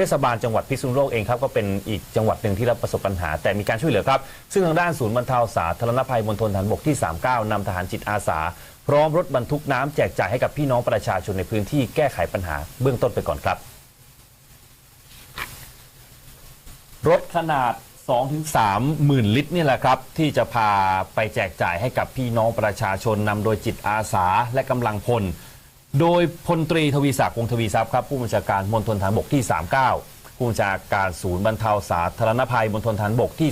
ทศบาลจังหวัดพิษณุโลกเองครับก็เป็นอีกจังหวัดหนึ่งที่รับประสบปัญหา แต่มีการช่วยเหลือครับ ซึ่งทางด้านศูนย์บรรเทาสาธารณภัยมณฑลฐานบกที่ 39นำทหารจิตอาสา พร้อมรถบรรทุกน้ำแจกจ่ายให้กับพี่น้องประชาชนในพื้นที่แก้ไขปัญหาเบื้องต้นไปก่อนครับ รถขนาด2-3หมื่นลิตรนี่แหละครับ ที่จะพาไปแจกจ่ายให้กับพี่น้องประชาชนนำโดยจิตอาสาและกำลังพล โดยพลตรีทวีศักดิ์วงศ์ทวีทรัพย์ครับผู้บัญชาการมณฑลฐานบกที่ 39 ผู้บัญชาการศูนย์บรรเทาสาธารณภัยมณฑลฐานบกที่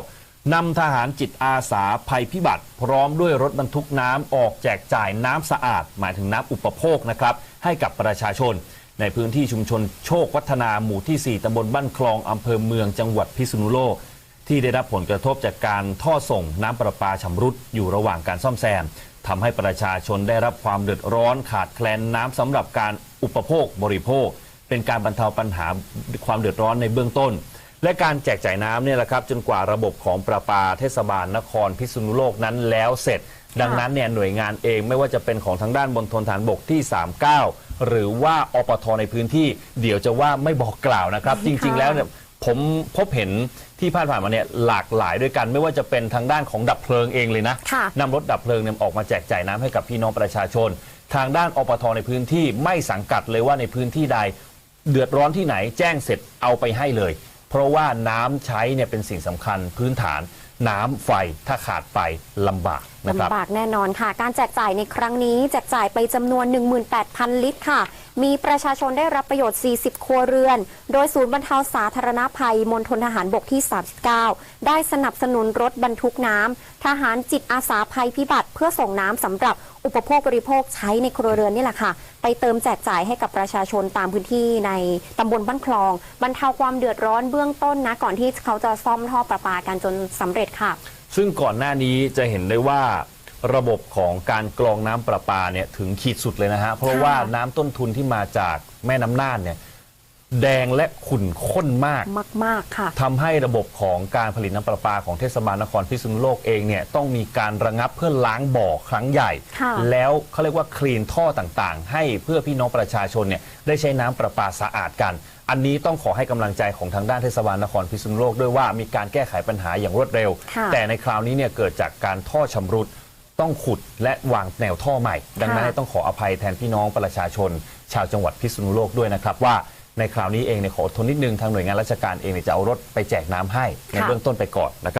39นำทหารจิตอาสาภัยพิบัติพร้อมด้วยรถบรรทุกน้ำออกแจกจ่ายน้ำสะอาด หมายถึงน้ำอุปโภคนะครับให้กับประชาชน ในพื้นที่ชุมชนโชควัฒนาหมู่ที่ 4ตำบลบ้านคลองอำเภอเมืองจังหวัดพิษณุโลกที่ได้รับผลกระทบจากการท่อส่งน้ำประปาชำรุดอยู่ระหว่างการซ่อมแซม ทำให้ประชาชนได้รับความเดือดร้อนขาดแคลนน้ำสำหรับการอุปโภคบริโภค เป็นการบรรเทาปัญหาความเดือดร้อนในเบื้องต้น และการแจกจ่ายน้ำเนี่ยแหละครับจนกว่าระบบของประปาเทศบาลนครพิษณุโลกนั้นแล้วเสร็จ ดังนั้นเนี่ยหน่วยงานเองไม่ว่าจะเป็นของทางด้านบนทนฐานบกที่ 39 หรือว่าอปทในพื้นที่ เดี๋ยวจะว่าไม่บอกกล่าวนะครับ จริงๆแล้วเนี่ย ผมพบเห็นที่ผ่านผ่านมาเนี่ยหลากหลายด้วยกัน ไม่ว่าจะเป็นทางด้านของดับเพลิงเองเลยนะค่ะนำรถดับเพลิงเนี่ยออกมาแจกจ่ายน้ำให้กับพี่น้องประชาชน ทางด้านอปทในพื้นที่ไม่สังกัดเลยว่าในพื้นที่ใด เดือดร้อนที่ไหนแจ้งเสร็จเอาไปให้เลย เพราะว่าน้ำใช้เนี่ยเป็นสิ่งสำคัญพื้นฐาน น้ำไฟถ้าขาดไปลำบากนะครับลำบากแน่นอนค่ะ การแจกจ่ายในครั้งนี้แจกจ่ายไปจำนวน 18,000 ลิตรค่ะ มีประชาชนได้รับประโยชน์ 40 ครัวเรือน โดยศูนย์บรรเทาสาธารณภัยมณฑลทหารบกที่ 39 ได้สนับสนุนรถบรรทุกน้ำทหารจิตอาสาภัยพิบัติ เพื่อส่งน้ำสำหรับ อุปโภคบริโภคใช้ในครัวเรือนนี่แหละค่ะ ไปเติมแจกจ่ายให้กับประชาชนตามพื้นที่ในตำบลบ้านคลองบรรเทาความเดือดร้อนเบื้องต้นนะ ก่อนที่เขาจะซ่อมท่อประปากันจนสำเร็จค่ะ ซึ่งก่อนหน้านี้จะเห็นได้ว่าระบบของการกรองน้ำประปาเนี่ยถึงขีดสุดเลยนะฮะเพราะว่าน้ำต้นทุนที่มาจากแม่น้ำน่านเนี่ย แดงและขุ่นข้นมาก มาก ๆ ค่ะ ทำให้ระบบของการผลิตน้ำประปาของเทศบาลนครพิษณุโลกเองเนี่ยต้องมีการระงับเพื่อล้างบ่อครั้งใหญ่ ค่ะ แล้วเขาเรียกว่าคลีนท่อต่างๆ ให้เพื่อพี่น้องประชาชนเนี่ยได้ใช้น้ำประปาสะอาดกัน อันนี้ต้องขอให้กำลังใจของทางด้านเทศบาลนครพิษณุโลกด้วยว่ามีการแก้ไขปัญหาอย่างรวดเร็ว ค่ะแต่ในคราวนี้เนี่ยเกิดจากการท่อชำรุดต้องขุดและวางแนวท่อใหม่ ดังนั้นค่ะ ต้องขออภัยแทนพี่น้องประชาชน ชาวจังหวัดพิษณุโลกด้วยนะครับว่า ในคราวนี้เองเนี่ยขออดทนนิดนึงทางหน่วยงานราชการเองเนี่ยจะเอารถไปแจกน้ำให้ในค่ะ เบื้องต้นไปก่อนนะครับ